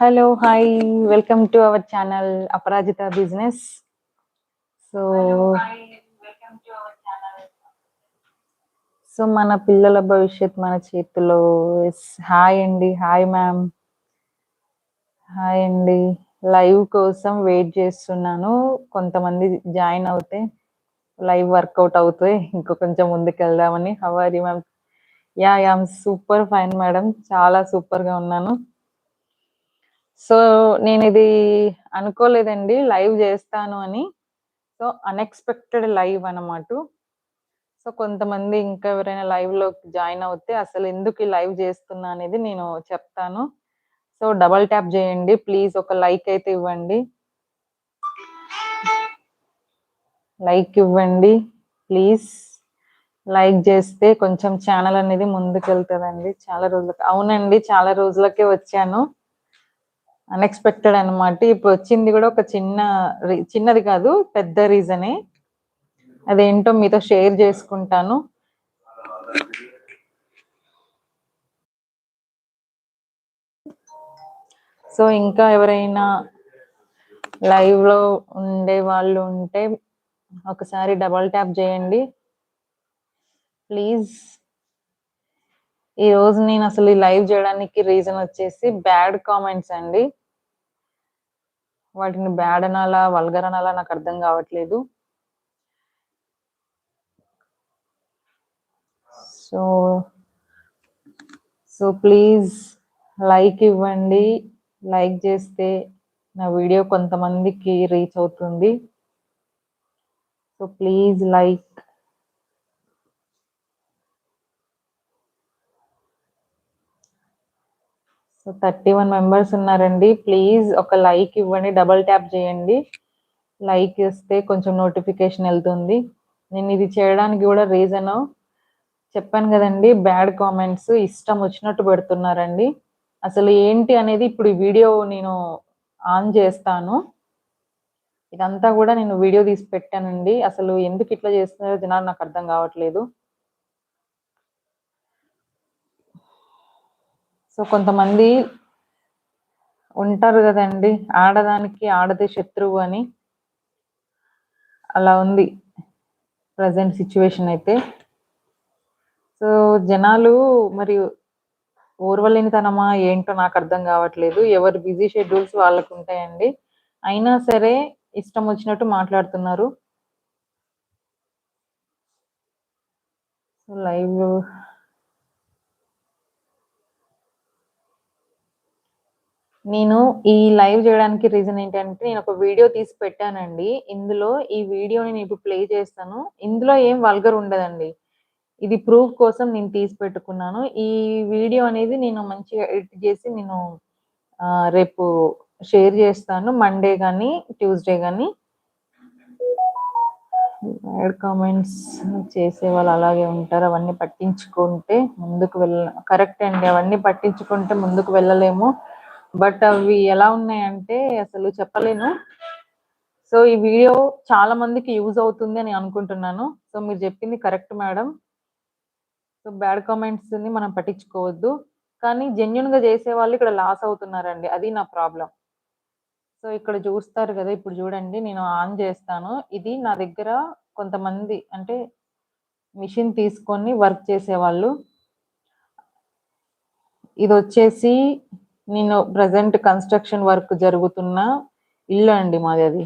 Hello hi welcome to our channel Aparajitha business so so మన పిల్లల భవిష్యత్ మన చేతిలో హాయ్ అండి హాయ్ మ్యామ్ హాయ్ అండి లైవ్ కోసం వెయిట్ చేస్తున్నాను కొంతమంది జాయిన్ అవుతే లైవ్ వర్కౌట్ అవుతాయి ఇంకో కొంచెం ముందుకు వెళ్దామని how are ma'am ya I'm super fine madam చాలా సూపర్గా ఉన్నాను సో నేను ఇది అనుకోలేదండి లైవ్ చేస్తాను అని. సో అన్ఎక్స్పెక్టెడ్ లైవ్ అన్నమాట సో కొంతమంది ఇంకా ఎవరైనా లైవ్లోకి జాయిన్ అవుతే అసలు ఎందుకు ఈ లైవ్ చేస్తున్నా అనేది నేను చెప్తాను. సో డబల్ ట్యాప్ చేయండి ప్లీజ్ ఒక లైక్ అయితే ఇవ్వండి. లైక్ ఇవ్వండి ప్లీజ్. లైక్ చేస్తే కొంచెం ఛానల్ అనేది ముందుకు వెళ్తుందండి చాలా రోజులకి. అవునండి చాలా రోజులకే వచ్చాను. అన్ఎక్స్పెక్టెడ్ అనమాట ఇప్పుడు వచ్చింది కూడా ఒక చిన్న రీ- చిన్నది కాదు పెద్ద రీజనే అదేంటో మీతో షేర్ చేసుకుంటాను. సో ఇంకా ఎవరైనా లైవ్లో ఉండే వాళ్ళు ఉంటే ఒకసారి డబల్ ట్యాప్ చేయండి. ప్లీజ్ ఈ రోజు నేను అసలు ఈ లైవ్ చేయడానికి రీజన్ వచ్చేసి బ్యాడ్ కామెంట్స్ అండి. వాటిని బ్యాడ్ అనాలా వల్గర్ అనాలా నాకు అర్థం కావట్లేదు. సో సో ప్లీజ్ లైక్ ఇవ్వండి. లైక్ చేస్తే నా వీడియో కొంతమందికి రీచ్ అవుతుంది. So please like. So thirty one members ఉన్నారండి. ప్లీజ్ ఒక లైక్ ఇవ్వండి. డబల్ ట్యాప్ చేయండి. లైక్ ఇస్తే కొంచెం నోటిఫికేషన్ వెళ్తుంది. నేను ఇది చేయడానికి కూడా రీజన్ చెప్పాను కదండి. బ్యాడ్ కామెంట్స్ ఇష్టం వచ్చినట్టు పెడుతున్నారండి. అసలు ఏంటి అనేది ఇప్పుడు ఈ వీడియో నేను ఆన్ చేస్తాను. ఇదంతా కూడా నేను వీడియో తీసి పెట్టానండి. అసలు ఎందుకు ఇట్లా చేస్తున్నారో జనాలు నాకు అర్థం కావట్లేదు. సో కొంతమంది ఉంటారు కదండి ఆడదానికి ఆడదే శత్రువు అని. అలా ఉంది ప్రజెంట్ సిచ్యువేషన్ అయితే. సో జనాలు మరి ఓర్వలేనితనమా ఏంటో నాకు అర్థం కావట్లేదు. ఎవరు బిజీ షెడ్యూల్స్ వాళ్ళకు ఉంటాయండి. అయినా సరే ఇష్టం వచ్చినట్టు మాట్లాడుతున్నారు. లైవ్ నేను ఈ లైవ్ చేయడానికి రీజన్ ఏంటంటే నేను ఒక వీడియో తీసి పెట్టానండి. ఇందులో ఈ వీడియోని నేను ఇప్పుడు ప్లే చేస్తాను. ఇందులో ఏం వల్గర్ ఉండదండి. ఇది ప్రూఫ్ కోసం నేను తీసి పెట్టుకున్నాను. ఈ వీడియో అనేది నేను మంచిగా ఎడిట్ చేసి నేను రేపు షేర్ చేస్తాను. మండే కానీ ట్యూస్డే కానీ యాడ్ కామెంట్స్ చేసే వాళ్ళు అలాగే ఉంటారు. అవన్నీ పట్టించుకుంటే ముందుకు వెళ్ళ కరెక్ట్ అండి. అవన్నీ పట్టించుకుంటే ముందుకు వెళ్ళలేము. బట్ అవి ఎలా ఉన్నాయంటే అసలు చెప్పలేను. సో ఈ వీడియో చాలా మందికి యూజ్ అవుతుంది అని అనుకుంటున్నాను. సో మీరు చెప్పింది కరెక్ట్ మేడం. సో బ్యాడ్ కామెంట్స్ని మనం పట్టించుకోవద్దు. కానీ జెన్యున్గా చేసే వాళ్ళు ఇక్కడ లాస్ అవుతున్నారండి. అది నా ప్రాబ్లం. సో ఇక్కడ చూస్తారు కదా ఇప్పుడు చూడండి నేను ఆన్ చేస్తాను. ఇది నా దగ్గర కొంతమంది అంటే మిషన్ తీసుకొని వర్క్ చేసేవాళ్ళు. ఇది వచ్చేసి నేను ప్రజెంట్ కన్స్ట్రక్షన్ వర్క్ జరుగుతున్న ఇల్లు అండి మాది అది.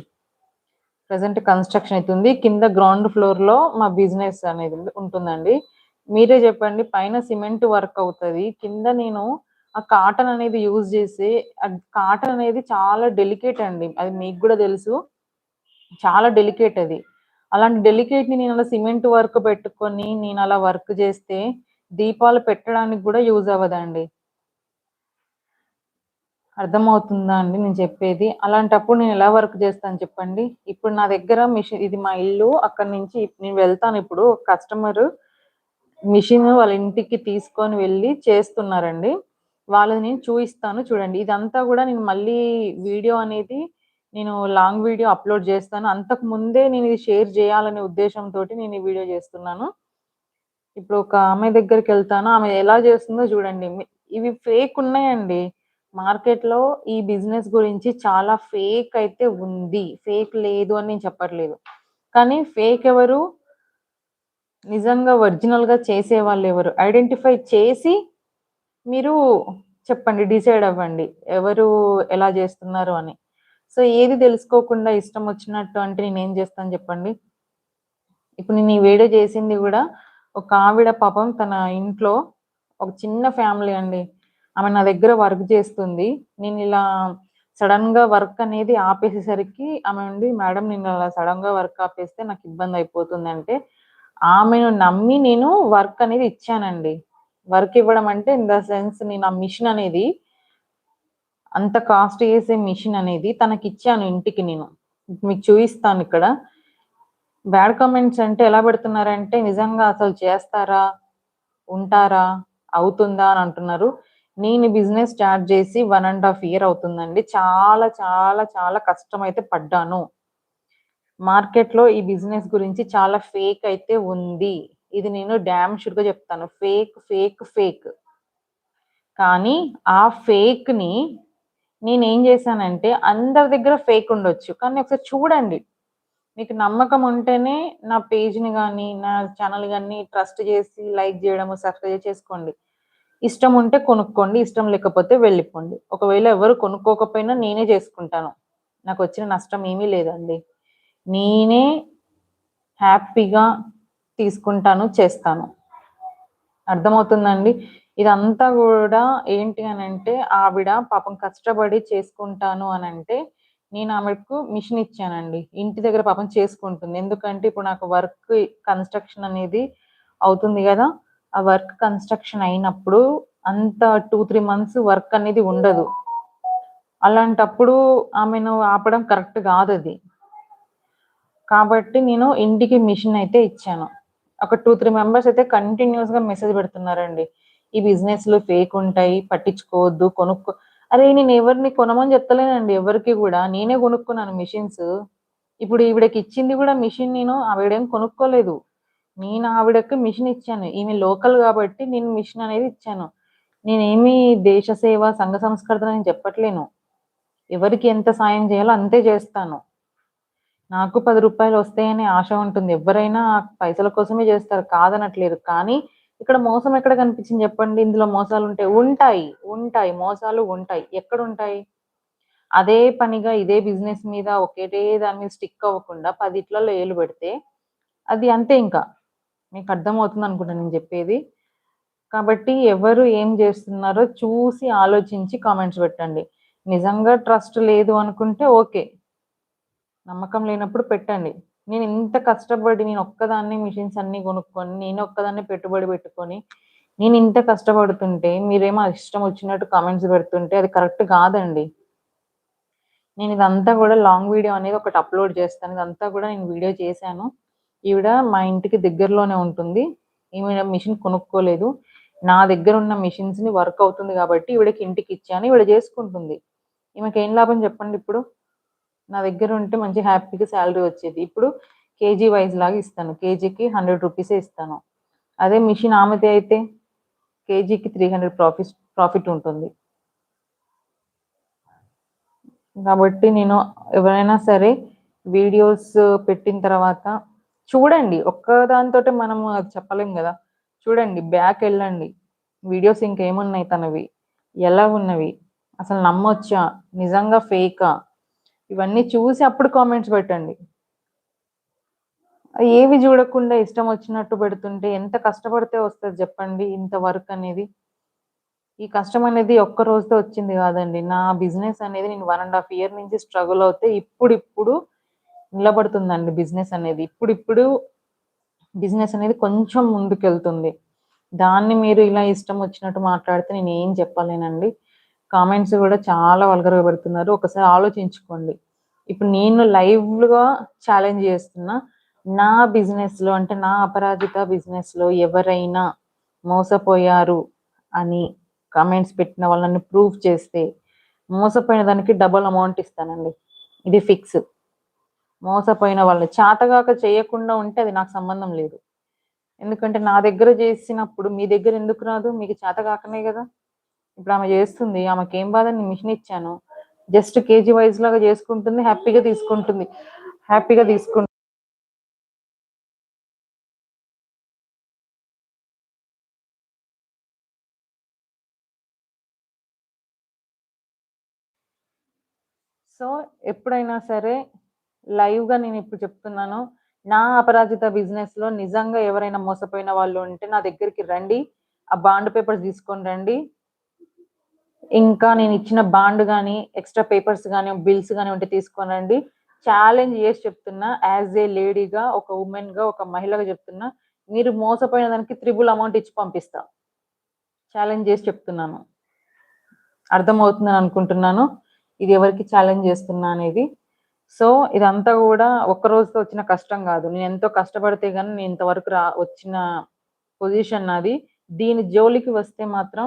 ప్రజెంట్ కన్స్ట్రక్షన్ అవుతుంది. కింద గ్రౌండ్ ఫ్లోర్లో మా బిజినెస్ అనేది ఉంటుందండి. మీరే చెప్పండి పైన సిమెంట్ వర్క్ అవుతుంది. కింద నేను ఆ కాటన్ అనేది యూజ్ చేసి కాటన్ అనేది చాలా డెలికేట్ అండి. అది మీకు కూడా తెలుసు. చాలా డెలికేట్ అది. అలాంటి డెలికేట్ని నేను అలా సిమెంట్ వర్క్ పెట్టుకొని నేను అలా వర్క్ చేస్తే దీపాలు పెట్టడానికి కూడా యూజ్ అవ్వదండి. అర్థమవుతుందా అండి నేను చెప్పేది? అలాంటప్పుడు నేను ఎలా వర్క్ చేస్తాను చెప్పండి? ఇప్పుడు నా దగ్గర మిషన్ ఇది మా ఇల్లు అక్కడ నుంచి నేను వెళ్తాను ఇప్పుడు కస్టమర్ మిషన్ వాళ్ళ ఇంటికి తీసుకొని వెళ్ళి చేస్తున్నారండి. వాళ్ళని నేను చూపిస్తాను చూడండి. ఇదంతా కూడా నేను మళ్ళీ వీడియో అనేది నేను లాంగ్ వీడియో అప్లోడ్ చేస్తాను. అంతకు ముందే నేను ఇది షేర్ చేయాలనే ఉద్దేశంతో నేను ఈ వీడియో చేస్తున్నాను. ఇప్పుడు ఒక ఆమె దగ్గరికి వెళ్తాను. ఆమె ఎలా చేస్తుందో చూడండి. ఇవి ఫేక్ ఉన్నాయండి. మార్కెట్‌లో ఈ బిజినెస్ గురించి చాలా ఫేక్ అయితే ఉంది. ఫేక్ లేదు అని నేను చెప్పట్లేదు. కానీ ఫేక్ ఎవరు? నిజంగా ఒరిజినల్‌గా ఎవరు ఐడెంటిఫై చేసి మీరు చెప్పండి. డిసైడ్ అవ్వండి. ఎవరు ఎలా చేస్తున్నారు అని. సో, ఏది తెలుసుకోకుండా ఇష్టం వచ్చినట్టు అంటే నేనేం చేస్తాను చెప్పండి ఇప్పుడు నేను ఈ వీడియో చేసింది కూడా ఒక ఆవిడ పాపం తన ఇంట్లో ఒక చిన్న ఫ్యామిలీ అండి. ఆమె నా దగ్గర వర్క్ చేస్తుంది. నేను ఇలా సడన్గా వర్క్ అనేది ఆపేసేసరికి ఆమె ఉండి, "మేడం నేను అలా సడన్గా వర్క్ ఆపేస్తే నాకు ఇబ్బంది అయిపోతుంది అంటే ఆమెను నమ్మి నేను వర్క్ అనేది ఇచ్చానండి. వర్క్ ఇవ్వడం అంటే ఇన్ ద సెన్స్ నేను ఆ మిషన్ అనేది అంత కాస్ట్ చేసే మిషన్ అనేది తనకి ఇచ్చాను ఇంటికి నేను. మీకు చూపిస్తాను ఇక్కడ. బ్యాడ్ కామెంట్స్ అంటే ఎలా పెడుతున్నారంటే నిజంగా అసలు చేస్తారా? ఉంటారా? అవుతుందా? అని అంటున్నారు. నేను బిజినెస్ స్టార్ట్ చేసి వన్ అండ్ హాఫ్ ఇయర్ అవుతుందండి. చాలా చాలా చాలా కష్టం అయితే పడ్డాను. మార్కెట్‌లో ఈ బిజినెస్ గురించి చాలా ఫేక్ అయితే ఉంది. ఇది నేను డ్యామ్ షూర్‌గా చెప్తాను. Fake, fake, fake. కానీ ఆ ఫేక్‌ని నేనేం చేశానంటే అందరి దగ్గర ఫేక్ ఉండొచ్చు. కానీ ఒకసారి చూడండి. మీకు నమ్మకం ఉంటేనే నా పేజ్‌ని కానీ నా ఛానల్ కానీ ట్రస్ట్ చేసి లైక్ చేయడము, సబ్స్క్రైబ్ చేసుకోండి. ఇష్టం ఉంటే కొనుక్కోండి. ఇష్టం లేకపోతే వెళ్ళిపోండి. ఒకవేళ ఎవరు కొనుక్కోకపోయినా నేనే చేసుకుంటాను. నాకు వచ్చిన నష్టం ఏమీ లేదండి. నేనే హ్యాపీగా తీసుకుంటాను, చేస్తాను. అర్థమవుతుందండి? ఇదంతా కూడా ఏంటి అని అంటే ఆవిడ పాపం కష్టపడి చేసుకుంటాను అనంటే నేను ఆమెకు మిషన్ ఇచ్చానండి. ఇంటి దగ్గర పాపం చేసుకుంటుంది. ఎందుకంటే ఇప్పుడు నాకు వర్క్ కన్‌స్ట్రక్షన్ అనేది అవుతుంది కదా ఆ వర్క్ కన్‌స్ట్రక్షన్ అయినప్పుడు అంత 2, 3 మంత్స్ వర్క్ అనేది ఉండదు. అలాంటప్పుడు ఆమెను ఆపడం కరెక్ట్ కాదు అది కాబట్టి నేను ఇంటికి మిషన్ అయితే ఇచ్చాను. ఒక 2, 3 మెంబర్స్ అయితే కంటిన్యూస్గా మెసేజ్ పెడుతున్నారండి. ఈ బిజినెస్లో ఫేక్ ఉంటాయి. పట్టించుకోవద్దు. కొనుక్కో అరే! నేను ఎవరిని కొనమని చెప్తలేనండి ఎవరికి కూడా నేనే కొనుక్కున్నాను మిషన్స్. ఇప్పుడు ఈవిడకి ఇచ్చింది కూడా మిషన్ నేను ఆవిడేం కొనుక్కోలేదు. నేను ఆవిడకి మిషన్ ఇచ్చాను. ఈమె లోకల్ కాబట్టి నేను మిషన్ అనేది ఇచ్చాను. నేనేమి దేశ సేవ, సంఘ సంస్కర్త నేను చెప్పట్లేను. ఎవరికి ఎంత సాయం చేయాలో అంతే చేస్తాను. నాకు పది రూపాయలు వస్తాయనే ఆశ ఉంటుంది. ఎవరైనా పైసల కోసమే చేస్తారు. కాదనట్లేదు. కానీ ఇక్కడ మోసం ఎక్కడ కనిపించింది చెప్పండి? ఇందులో మోసాలు ఉంటాయి. ఉంటాయి. ఉంటాయి మోసాలు ఉంటాయి. ఎక్కడ ఉంటాయి అదే పనిగా ఇదే బిజినెస్ మీద ఒకటే దాని మీద స్టిక్ అవ్వకుండా పదిట్లలో ఏలు పెడితే అది అంతే ఇంకా. మీకు అర్థమవుతుంది అనుకుంటా నేను చెప్పేది. కాబట్టి ఎవరు ఏం చేస్తున్నారో చూసి ఆలోచించి కామెంట్స్ పెట్టండి. నిజంగా ట్రస్ట్ లేదు అనుకుంటే ఓకే. నమ్మకం లేనప్పుడు పెట్టండి. నేను ఇంత కష్టపడి నేను ఒక్కదాన్నే మిషన్స్ అన్నీ కొనుక్కొని, నేను ఒక్కదాన్నే పెట్టుబడి పెట్టుకొని, నేను ఇంత కష్టపడుతుంటే మీరేమో ఇష్టం వచ్చినట్టు కామెంట్స్ పెడుతుంటే అది కరెక్ట్ కాదండి. నేను ఇదంతా కూడా లాంగ్ వీడియో అనేది ఒకటి అప్‌లోడ్ చేస్తాను. ఇదంతా కూడా నేను వీడియో చేశాను. ఈవిడ మా ఇంటికి దగ్గరలోనే ఉంటుంది. ఈవిడ మిషన్ కొనుక్కోలేదు. నా దగ్గర ఉన్న మిషన్స్‌ని వర్క్ అవుతుంది కాబట్టి ఈవిడకి ఇంటికి ఇచ్చాను. ఈవిడ చేసుకుంటుంది. ఈమెకేం లాభం చెప్పండి ఇప్పుడు? నా దగ్గర ఉంటే మంచి హ్యాపీగా శాలరీ వచ్చేది. ఇప్పుడు కేజీ వైస్ లాగా ఇస్తాను. కేజీకి హండ్రెడ్ రూపీసే ఇస్తాను. అదే మిషన్ ఆమెదే అయితే కేజీకి త్రీ హండ్రెడ్ ప్రాఫిట్ ప్రాఫిట్ ఉంటుంది. కాబట్టి నేను ఎవరైనా సరే వీడియోస్ పెట్టిన తర్వాత చూడండి. ఒక్క దాంతో మనము అది చెప్పలేం కదా చూడండి. బ్యాక్ వెళ్ళండి వీడియోస్ ఇంకేమున్నాయి తనవి? ఎలా ఉన్నవి? అసలు నమ్మొచ్చా? నిజంగా ఫేకా? ఇవన్నీ చూసి అప్పుడు కామెంట్స్ పెట్టండి. ఏవి చూడకుండా ఇష్టం వచ్చినట్టు పెడుతుంటే ఎంత కష్టపడితే వస్తుంది చెప్పండి ఇంత వర్క్ అనేది? ఈ కష్టం అనేది ఒక్క రోజుతో వచ్చింది కాదండి. నా బిజినెస్ అనేది నేను వన్ అండ్ హాఫ్ ఇయర్ నుంచి స్ట్రగుల్ అవుతే ఇప్పుడిప్పుడు నిలబడుతుందండి బిజినెస్ అనేది. ఇప్పుడు ఇప్పుడు బిజినెస్ అనేది కొంచెం ముందుకెళ్తుంది. దాన్ని మీరు ఇలా ఇష్టం వచ్చినట్టు మాట్లాడితే నేనేం చెప్పలేనండి. కామెంట్స్ కూడా చాలా వల్గరగా పెడుతున్నారు. ఒకసారి ఆలోచించుకోండి. ఇప్పుడు నేను లైవ్‌గా ఛాలెంజ్ చేస్తున్నా. నా బిజినెస్‌లో అంటే నా అపరాజిత బిజినెస్‌లో ఎవరైనా మోసపోయారు అని కామెంట్స్ పెట్టిన వాళ్ళని ప్రూఫ్ చేస్తే మోసపోయిన దానికి డబుల్ అమౌంట్ ఇస్తానండి. ఇది ఫిక్స్. మోసపోయిన వాళ్ళు చేతగాక చేయకుండా ఉంటే అది నాకు సంబంధం లేదు. ఎందుకంటే నా దగ్గర చేసినప్పుడు మీ దగ్గర ఎందుకు రాదు? మీకు చేతగాకనే కదా. ఇప్పుడు ఆమె చేస్తుంది. ఆమెకి ఏం బాధ? నేను మిషన్ ఇచ్చాను. జస్ట్ కేజీ వైజ్ లాగా చేసుకుంటుంది హ్యాపీగా తీసుకుంటుంది. హ్యాపీగా తీసుకుంటుంది సో ఎప్పుడైనా సరే లైవ్గా నేను ఇప్పుడు చెప్తున్నాను. నా అపరాజిత బిజినెస్లో నిజంగా ఎవరైనా మోసపోయిన వాళ్ళు ఉంటే నా దగ్గరికి రండి. ఆ బాండ్ పేపర్స్ తీసుకొని రండి. ఇంకా నేను ఇచ్చిన బాండ్ కానీ ఎక్స్ట్రా పేపర్స్ కానీ బిల్స్ కానీ ఉంటే తీసుకొని రండి. ఛాలెంజ్ చేసి చెప్తున్నా యాజ్ ఏ లేడీగా ఒక ఉమెన్గా ఒక మహిళగా చెప్తున్నా మీరు మోసపోయిన దానికి త్రిబుల్ అమౌంట్ ఇచ్చి పంపిస్తా. ఛాలెంజ్ చేసి చెప్తున్నాను. అర్థమవుతుందని అనుకుంటున్నాను. ఇది ఎవరికి ఛాలెంజ్ చేస్తున్నా అనేది. సో ఇదంతా కూడా ఒక్క రోజుతో వచ్చిన కష్టం కాదు. నేను ఎంతో కష్టపడితే కానీ నేను ఇంతవరకు రా వచ్చిన పొజిషన్ నాది. దీని జోలికి వస్తే మాత్రం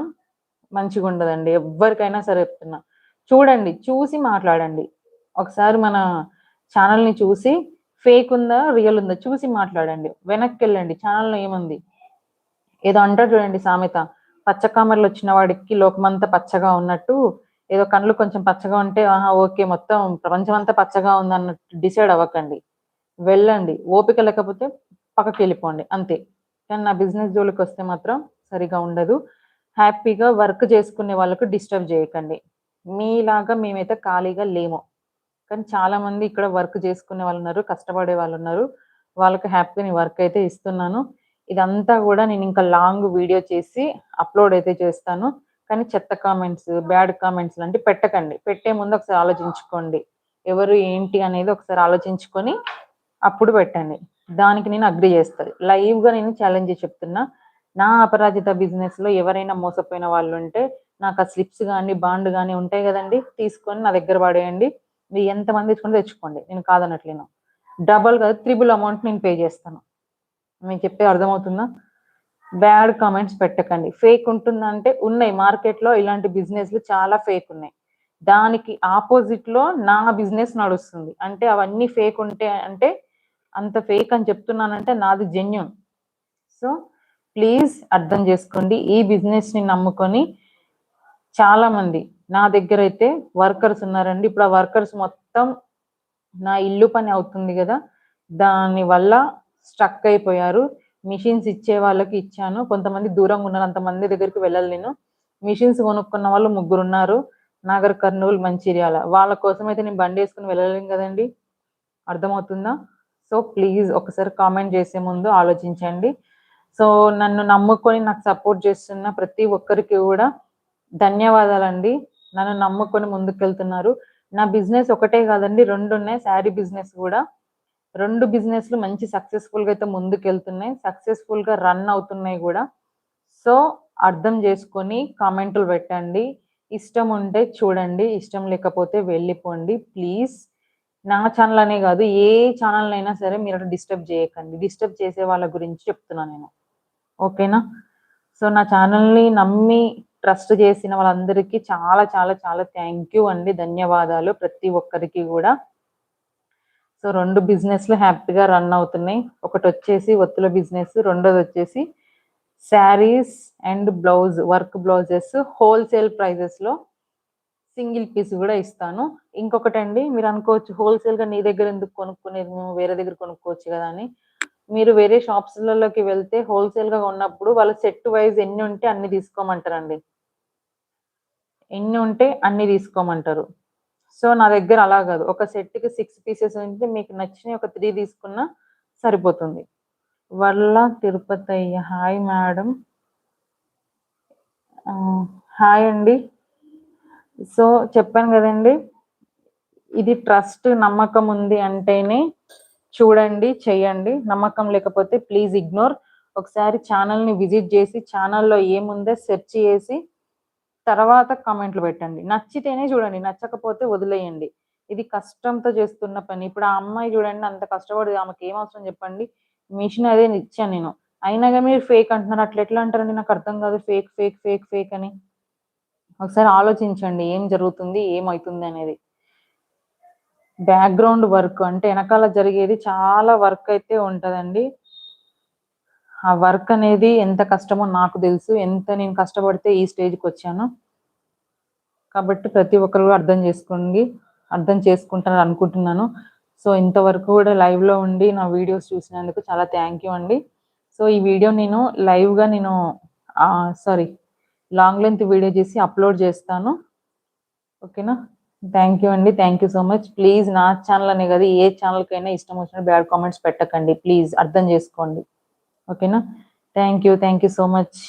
మంచిగా ఉండదండి. ఎవరికైనా సరే చెప్తున్నా. చూడండి చూసి మాట్లాడండి. ఒకసారి మన ఛానల్ని చూసి ఫేక్ ఉందా రియల్ ఉందా చూసి మాట్లాడండి. వెనక్కి వెళ్ళండి. ఛానల్లో ఏముంది? ఏదో అంటారు చూడండి సామెత. పచ్చకామర్లు వచ్చిన వాడికి లోకమంతా పచ్చగా ఉన్నట్టు ఏదో కళ్ళు కొంచెం పచ్చగా ఉంటే ఆహా ఓకే మొత్తం ప్రపంచం అంతా పచ్చగా ఉందన్నట్టు డిసైడ్ అవ్వకండి. వెళ్ళండి. ఓపిక లేకపోతే పక్కకి వెళ్ళిపోండి. అంతే. కానీ నా బిజినెస్ జోలికి వస్తే మాత్రం సరిగా ఉండదు. హ్యాపీగా వర్క్ చేసుకునే వాళ్ళకు డిస్టర్బ్ చేయకండి. మీలాగా మేమైతే ఖాళీగా లేము. కానీ చాలా మంది ఇక్కడ వర్క్ చేసుకునే వాళ్ళు ఉన్నారు కష్టపడే వాళ్ళు ఉన్నారు. వాళ్ళకి హ్యాపీగా వర్క్ అయితే ఇస్తున్నాను. ఇదంతా కూడా నేను ఇంకా లాంగ్ వీడియో చేసి అప్లోడ్ అయితే చేస్తాను. కానీ చెత్త కామెంట్స్ బ్యాడ్ కామెంట్స్ లాంటివి పెట్టకండి. పెట్టే ముందు ఒకసారి ఆలోచించుకోండి. ఎవరు ఏంటి అనేది ఒకసారి ఆలోచించుకొని అప్పుడు పెట్టండి. దానికి నేను అగ్రి చేస్తాను లైవ్గా నేను ఛాలెంజ్ చెప్తున్నా. నా అపరాజిత బిజినెస్లో ఎవరైనా మోసపోయిన వాళ్ళు ఉంటే నాకు ఆ స్లిప్స్ కానీ బాండ్ కానీ ఉంటాయి కదండి. తీసుకొని నా దగ్గర పడేయండి మీరు ఎంతమంది తెచ్చుకొని తెచ్చుకోండి. నేను కాదనట్లేను. డబల్ కాదు త్రిబుల్ అమౌంట్ నేను పే చేస్తాను. మీకు చెప్పే అర్థమవుతుందా? బ్యాడ్ కామెంట్స్ పెట్టకండి. ఫేక్ ఉంటుందంటే ఉన్నాయి. మార్కెట్లో ఇలాంటి బిజినెస్లు చాలా ఫేక్ ఉన్నాయి. దానికి ఆపోజిట్లో నా బిజినెస్ నడుస్తుంది. అంటే అవన్నీ ఫేక్ ఉంటే అంటే అంత ఫేక్ అని చెప్తున్నానంటే నాది జెన్యున్. సో ప్లీజ్ అర్థం చేసుకోండి. ఈ బిజినెస్ని నమ్ముకొని చాలా మంది నా దగ్గర అయితే వర్కర్స్ ఉన్నారండి. ఇప్పుడు ఆ వర్కర్స్ మొత్తం నా ఇల్లు పని అవుతుంది కదా. దాని వల్ల స్ట్రక్ అయిపోయారు. మిషన్స్ ఇచ్చే వాళ్ళకి ఇచ్చాను. కొంతమంది దూరంగా ఉన్నారు అంతమంది దగ్గరికి వెళ్ళాలి నేను. మిషన్స్ కొనుక్కున్న వాళ్ళు ముగ్గురు ఉన్నారు నాగర్ కర్నూలు మంచిర్యాల. వాళ్ళ కోసం అయితే నేను బండి వేసుకుని వెళ్ళలేను కదండి? అర్థమవుతుందా? సో ప్లీజ్ ఒకసారి కామెంట్ చేసే ముందు ఆలోచించండి. సో నన్ను నమ్ముకొని నాకు సపోర్ట్ చేస్తున్న ప్రతి ఒక్కరికి కూడా ధన్యవాదాలండి. నన్ను నమ్ముకొని ముందుకెళ్తున్నారు. నా బిజినెస్ ఒకటే కాదండి రెండు ఉన్నాయి శారీ బిజినెస్ కూడా. రెండు బిజినెస్లు మంచి సక్సెస్ఫుల్గా అయితే ముందుకెళ్తున్నాయి. సక్సెస్ఫుల్గా రన్ అవుతున్నాయి కూడా. సో అర్థం చేసుకొని కామెంట్లు పెట్టండి. ఇష్టం ఉంటే చూడండి. ఇష్టం లేకపోతే వెళ్ళిపోండి. ప్లీజ్ నా ఛానల్ అనే కాదు ఏ ఛానల్ అయినా సరే మీరు డిస్టర్బ్ చేయకండి. డిస్టర్బ్ చేసే వాళ్ళ గురించి చెప్తున్నాను నేను. ఓకేనా సో నా ఛానల్ని నమ్మి ట్రస్ట్ చేసిన వాళ్ళందరికీ చాలా చాలా చాలా థ్యాంక్ యూ అండి. ధన్యవాదాలు ప్రతి ఒక్కరికి కూడా. సో రెండు బిజినెస్లు హ్యాపీగా రన్ అవుతున్నాయి. ఒకటి వచ్చేసి ఒత్తుల బిజినెస్ రెండోది వచ్చేసి saris and blouse work blouses wholesale ప్రైజెస్లో సింగిల్ పీస్ కూడా ఇస్తాను. ఇంకొకటి అండి మీరు అనుకోవచ్చు హోల్సేల్గా నీ దగ్గర ఎందుకు కొనుక్కునేది? మేము వేరే దగ్గర కొనుక్కోవచ్చు కదా అని. మీరు వేరే షాప్స్లలోకి వెళ్తే హోల్సేల్గా ఉన్నప్పుడు వాళ్ళ సెట్ వైజ్ ఎన్ని ఉంటే అన్ని తీసుకోమంటారండి. ఎన్ని ఉంటే అన్ని తీసుకోమంటారు. సో నా దగ్గర అలా కాదు. ఒక సెట్కి సిక్స్ పీసెస్ ఉంటే మీకు నచ్చిన ఒక త్రీ తీసుకున్నా సరిపోతుంది. వల్ల తిరుపతి అయ్య. హాయ్ మేడం హాయ్ అండి. సో చెప్పాను కదండి ఇది ట్రస్ట్ నమ్మకం ఉంది అంటేనే చూడండి చేయండి నమ్మకం లేకపోతే ప్లీజ్ ఇగ్నోర్ ఒకసారి ఛానల్ని విజిట్ చేసి ఛానల్లో ఏముందో సెర్చ్ చేసి తర్వాత కామెంట్లు పెట్టండి. నచ్చితేనే చూడండి. నచ్చకపోతే వదిలేయండి. ఇది కష్టంతో చేస్తున్న పని. ఇప్పుడు ఆ అమ్మాయి చూడండి అంత కష్టపడి ఆమెకి ఏం అవసరం చెప్పండి. మిషన్ అదే ఇచ్చాను నేను. అయినా కానీ మీరు ఫేక్ అంటున్నారు. అట్లా ఎట్లా అంటారండి? నాకు అర్థం కాదు. ఫేక్ ఫేక్ ఫేక్ ఫేక్ అని. ఒకసారి ఆలోచించండి. ఏం జరుగుతుంది? ఏమవుతుంది అనేది. బ్యాక్గ్రౌండ్ వర్క్ అంటే వెనకాల జరిగేది చాలా వర్క్ అయితే ఉంటుందండి. ఆ వర్క్ అనేది ఎంత కష్టమో నాకు తెలుసు ఎంత నేను కష్టపడితే ఈ స్టేజ్కి వచ్చాను. కాబట్టి ప్రతి ఒక్కరు అర్థం చేసుకోండి అర్థం చేసుకుంటారని అనుకుంటున్నాను. సో ఇంతవరకు కూడా లైవ్లో ఉండి నా వీడియోస్ చూసినందుకు చాలా థ్యాంక్ యూ అండి. సో ఈ వీడియో నేను లైవ్గా నేను సారీ లాంగ్ లెంత్ వీడియో చేసి అప్లోడ్ చేస్తాను. ఓకేనా? థ్యాంక్ యూ అండి thank you so much. Please నా ఛానల్ అనే కదా ఏ ఛానల్కైనా ఇష్టం వచ్చిన బ్యాడ్ కామెంట్స్ పెట్టకండి ప్లీజ్ అర్థం చేసుకోండి. ఓకేనా thank you thank you so much